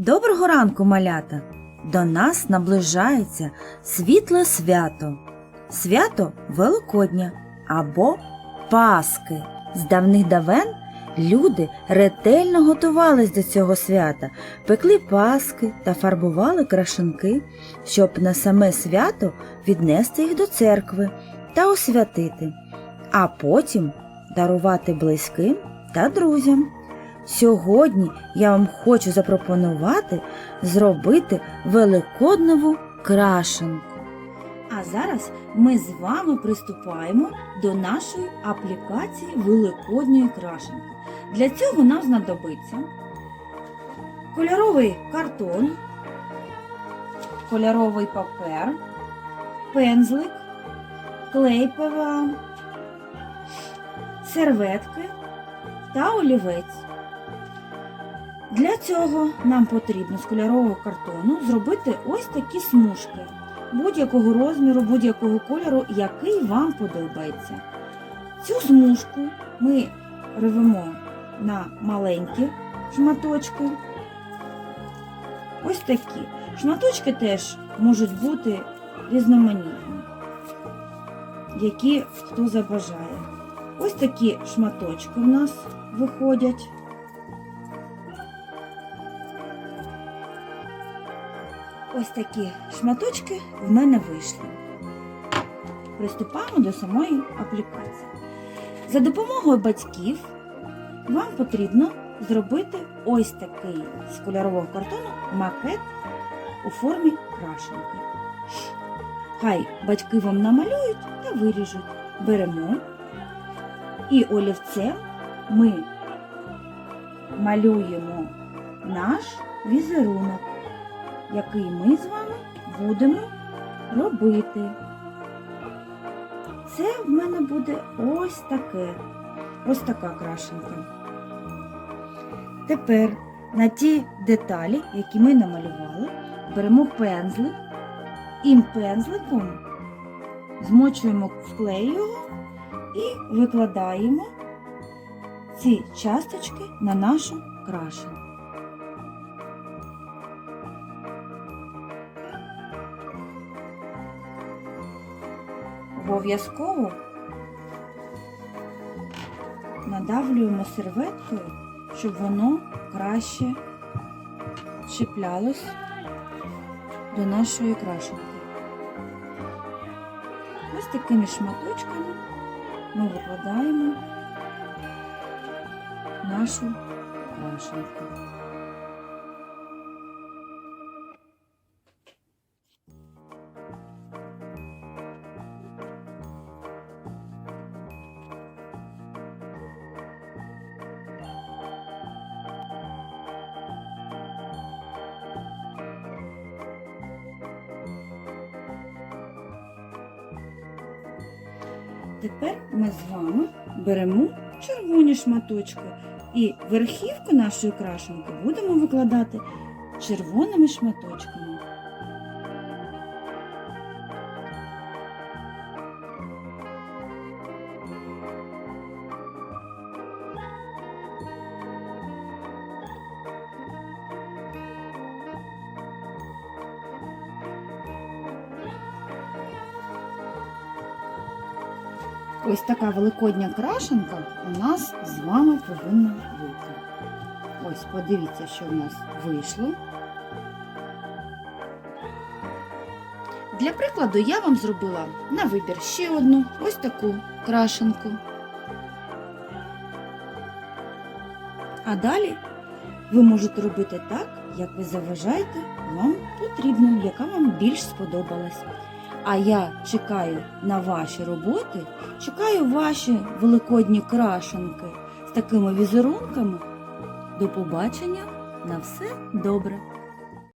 Доброго ранку, малята! До нас наближається світле свято, свято Великодня або Паски. З давних давен люди ретельно готувались до цього свята, пекли паски та фарбували крашенки, щоб на саме свято віднести їх до церкви та освятити, а потім дарувати близьким та друзям. Сьогодні я вам хочу запропонувати зробити великоднову крашенку. А зараз ми з вами приступаємо до нашої аплікації великодньої крашенки. Для цього нам знадобиться кольоровий картон, кольоровий папер, пензлик, клей ПВА, серветки та олівець. Для цього нам потрібно з кольорового картону зробити ось такі смужки будь-якого розміру, будь-якого кольору, який вам подобається. Цю смужку ми рвемо на маленькі шматочки. Ось такі. Шматочки теж можуть бути різноманітні, які хто забажає. Ось такі шматочки в нас виходять. Ось такі шматочки в мене вийшли. Приступаємо до самої аплікації. За допомогою батьків вам потрібно зробити ось такий з кольорового картону макет у формі крашенки. Хай батьки вам намалюють та виріжуть. Беремо і олівцем ми малюємо наш візерунок який ми з вами будемо робити. Це в мене буде ось таке, ось така крашенка. Тепер на ті деталі, які ми намалювали, беремо пензлик і пензликом змочуємо в клей його і викладаємо ці часточки на нашу крашенку. Обов'язково надавлюємо серветкою, щоб воно краще чіплялось до нашої крашенки. Ось такими шматочками ми викладаємо нашу крашенку. Тепер ми з вами беремо червоні шматочки і верхівку нашої крашенки будемо викладати червоними шматочками. Ось така великодня крашенка у нас з вами повинна бути. Ось, подивіться, що в нас вийшло. Для прикладу я вам зробила на вибір ще одну ось таку крашенку. А далі ви можете робити так, як ви заважаєте вам потрібно, яка вам більш сподобалась. А я чекаю на ваші роботи, чекаю ваші великодні крашенки з такими візерунками. До побачення на все добре!